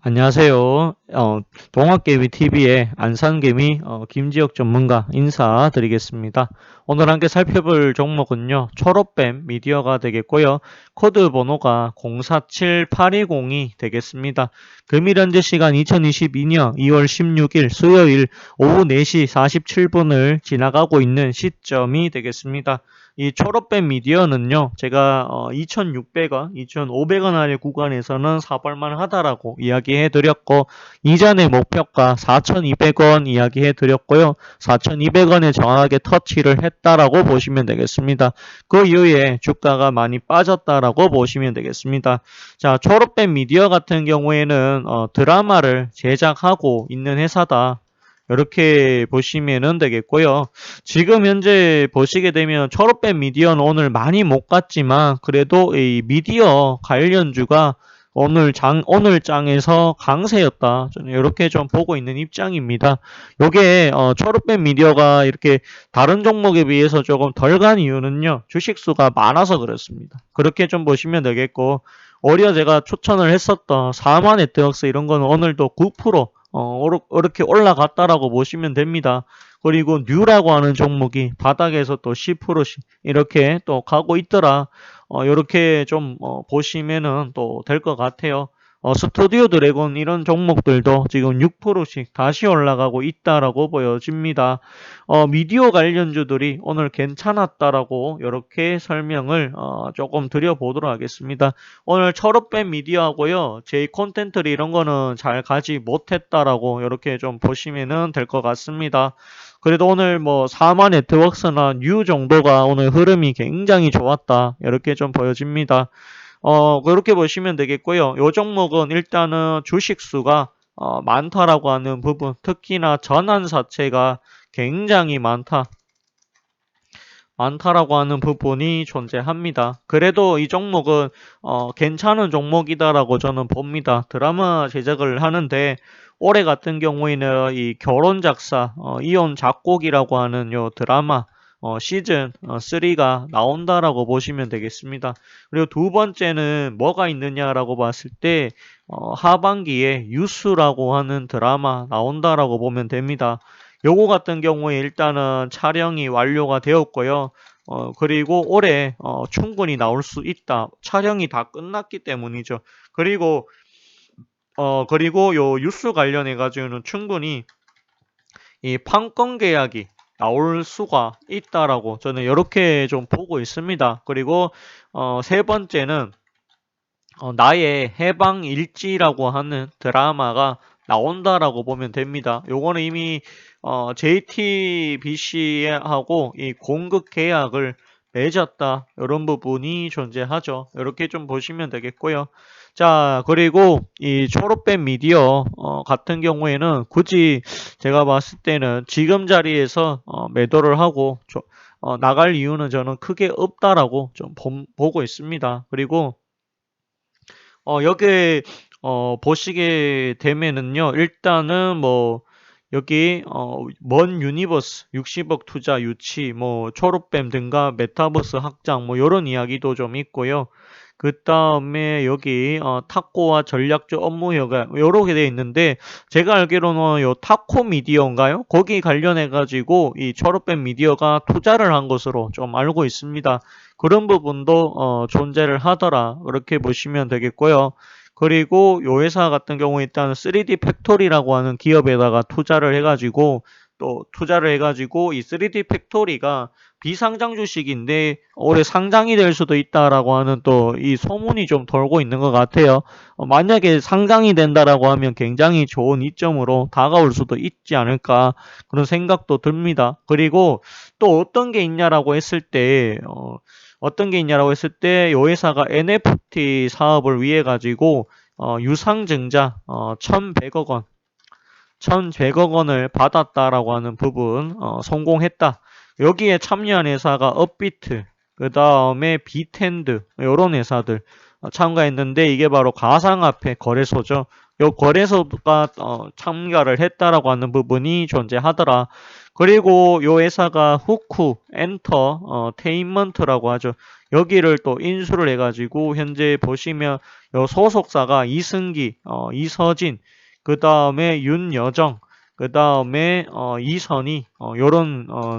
안녕하세요. 어, 동학개미 TV의 안산개미 어, 김지혁 전문가 인사드리겠습니다. 오늘 함께 살펴볼 종목은요. 초록뱀 미디어가 되겠고요. 코드 번호가 047820이 되겠습니다. 금일 현재 시간 2022년 2월 16일 수요일 오후 4시 47분을 지나가고 있는 시점이 되겠습니다. 이 초록뱀 미디어는요, 제가 어, 2,600원, 2,500원 아래 구간에서는 사볼만 하다라고 이야기해 드렸고, 이전의 목표가 4,200원 이야기해 드렸고요, 4,200원에 정확하게 터치를 했다라고 보시면 되겠습니다. 그 이후에 주가가 많이 빠졌다라고 보시면 되겠습니다. 자, 초록뱀 미디어 같은 경우에는 어, 드라마를 제작하고 있는 회사다. 이렇게 보시면 되겠고요. 지금 현재 보시게 되면 초록뱀 미디어는 오늘 많이 못 갔지만 그래도 이 미디어 관련주가 오늘 장 오늘 장에서 강세였다. 저는 이렇게 좀 보고 있는 입장입니다. 요게 어, 초록뱀 미디어가 이렇게 다른 종목에 비해서 조금 덜 간 이유는요. 주식 수가 많아서 그렇습니다. 그렇게 좀 보시면 되겠고 오히려 제가 추천을 했었던 4만 네트워크스 이런 거는 오늘도 9% 어, 이렇게 올라갔다라고 보시면 됩니다. 그리고 뉴라고 하는 종목이 바닥에서 또 10%씩 이렇게 또 가고 있더라. 어, 이렇게 좀 어, 보시면은 또 될 것 같아요. 어, 스튜디오 드래곤 이런 종목들도 지금 6%씩 다시 올라가고 있다라고 보여집니다. 어, 미디어 관련주들이 오늘 괜찮았다라고 이렇게 설명을 어, 조금 드려보도록 하겠습니다. 오늘 철업밴 미디어하고요. 제 콘텐츠 이런 거는 잘 가지 못했다라고 이렇게 좀 보시면 될것 같습니다. 그래도 오늘 뭐 4만 네트워크나 뉴 정도가 오늘 흐름이 굉장히 좋았다. 이렇게 좀 보여집니다. 어, 그렇게 보시면 되겠고요. 요 종목은 일단은 주식수가 어, 많다라고 하는 부분, 특히나 전환사채가 굉장히 많다. 많다라고 하는 부분이 존재합니다. 그래도 이 종목은 어, 괜찮은 종목이다라고 저는 봅니다. 드라마 제작을 하는데 올해 같은 경우에는 이 결혼 작사, 어, 이혼 작곡이라고 하는 요 드라마 어, 시즌 3가 어, 나온다라고 보시면 되겠습니다. 그리고 두 번째는 뭐가 있느냐라고 봤을 때 어, 하반기에 유수라고 하는 드라마 나온다라고 보면 됩니다. 요거 같은 경우에 일단은 촬영이 완료가 되었고요. 어, 그리고 올해 어, 충분히 나올 수 있다. 촬영이 다 끝났기 때문이죠. 그리고 어, 그리고 요 유수 관련해 가지고는 충분히 이 판권 계약이 나올 수가 있다라고 저는 이렇게 좀 보고 있습니다. 그리고 어, 세 번째는 어, 나의 해방 일지라고 하는 드라마가 나온다라고 보면 됩니다. 요거는 이미 어, JTBC하고 이 공급 계약을 맺었다 이런 부분이 존재하죠. 이렇게 좀 보시면 되겠고요. 자, 그리고 이 초록뱀 미디어 어, 같은 경우에는 굳이 제가 봤을 때는 지금 자리에서 어, 매도를 하고 조, 어, 나갈 이유는 저는 크게 없다라고 좀 보, 보고 있습니다. 그리고 어, 여기 어, 보시게 되면은요, 일단은 뭐 여기 어, 먼 유니버스 60억 투자 유치, 뭐 초록뱀 등과 메타버스 확장, 뭐 이런 이야기도 좀 있고요. 그 다음에 여기 어, 탁코와 전략적 업무 효과 요렇게 되어 있는데 제가 알기로는 요 타코 미디어인가요? 거기 관련해 가지고 이 초록뱀 미디어가 투자를 한 것으로 좀 알고 있습니다. 그런 부분도 어, 존재를 하더라 그렇게 보시면 되겠고요. 그리고 요 회사 같은 경우에 일단 3D 팩토리라고 하는 기업에다가 투자를 해가지고 또 투자를 해가지고 이 3D 팩토리가 비상장 주식인데 올해 상장이 될 수도 있다라고 하는 또 이 소문이 좀 돌고 있는 것 같아요. 어, 만약에 상장이 된다라고 하면 굉장히 좋은 이점으로 다가올 수도 있지 않을까 그런 생각도 듭니다. 그리고 또 어떤 게 있냐라고 했을 때 어, 어떤 게 있냐라고 했을 때 이 회사가 NFT 사업을 위해 가지고 어, 유상증자 어, 1,100억 원 1,100억 원을 받았다라고 하는 부분 어, 성공했다. 여기에 참여한 회사가 업비트, 그 다음에 비텐드 이런 회사들 어, 참가했는데 이게 바로 가상화폐 거래소죠. 요 거래소가 어, 참가를 했다라고 하는 부분이 존재하더라. 그리고 요 회사가 후쿠 엔터 어, 테인먼트라고 하죠. 여기를 또 인수를 해가지고 현재 보시면 요 소속사가 이승기, 어, 이서진, 그 다음에 윤여정, 그 다음에 어, 이선희, 어, 요런 어,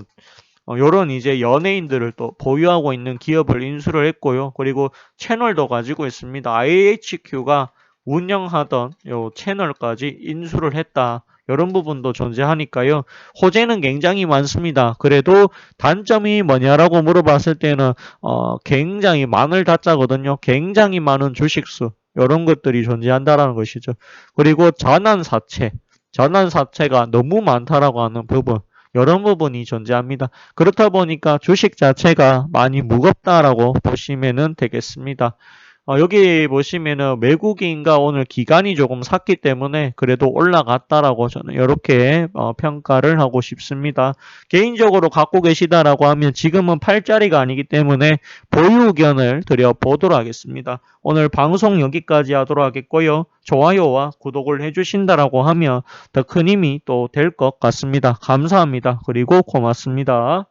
어, 요런 이제 연예인들을 또 보유하고 있는 기업을 인수를 했고요. 그리고 채널도 가지고 있습니다. IHQ가 운영하던 요 채널까지 인수를 했다. 이런 부분도 존재하니까요. 호재는 굉장히 많습니다. 그래도 단점이 뭐냐라고 물어봤을 때는 어, 굉장히 많을 다짜거든요. 굉장히 많은 주식수 이런 것들이 존재한다라는 것이죠. 그리고 전환사채, 전환사채가 너무 많다라고 하는 부분 이런 부분이 존재합니다. 그렇다 보니까 주식 자체가 많이 무겁다라고 보시면 되겠습니다. 어, 여기 보시면은 외국인과 오늘 기간이 조금 샀기 때문에 그래도 올라갔다라고 저는 이렇게 어, 평가를 하고 싶습니다. 개인적으로 갖고 계시다라고 하면 지금은 팔자리가 아니기 때문에 보유 의견을 드려보도록 하겠습니다. 오늘 방송 여기까지 하도록 하겠고요. 좋아요와 구독을 해주신다라고 하면 더 큰 힘이 또 될 것 같습니다. 감사합니다. 그리고 고맙습니다.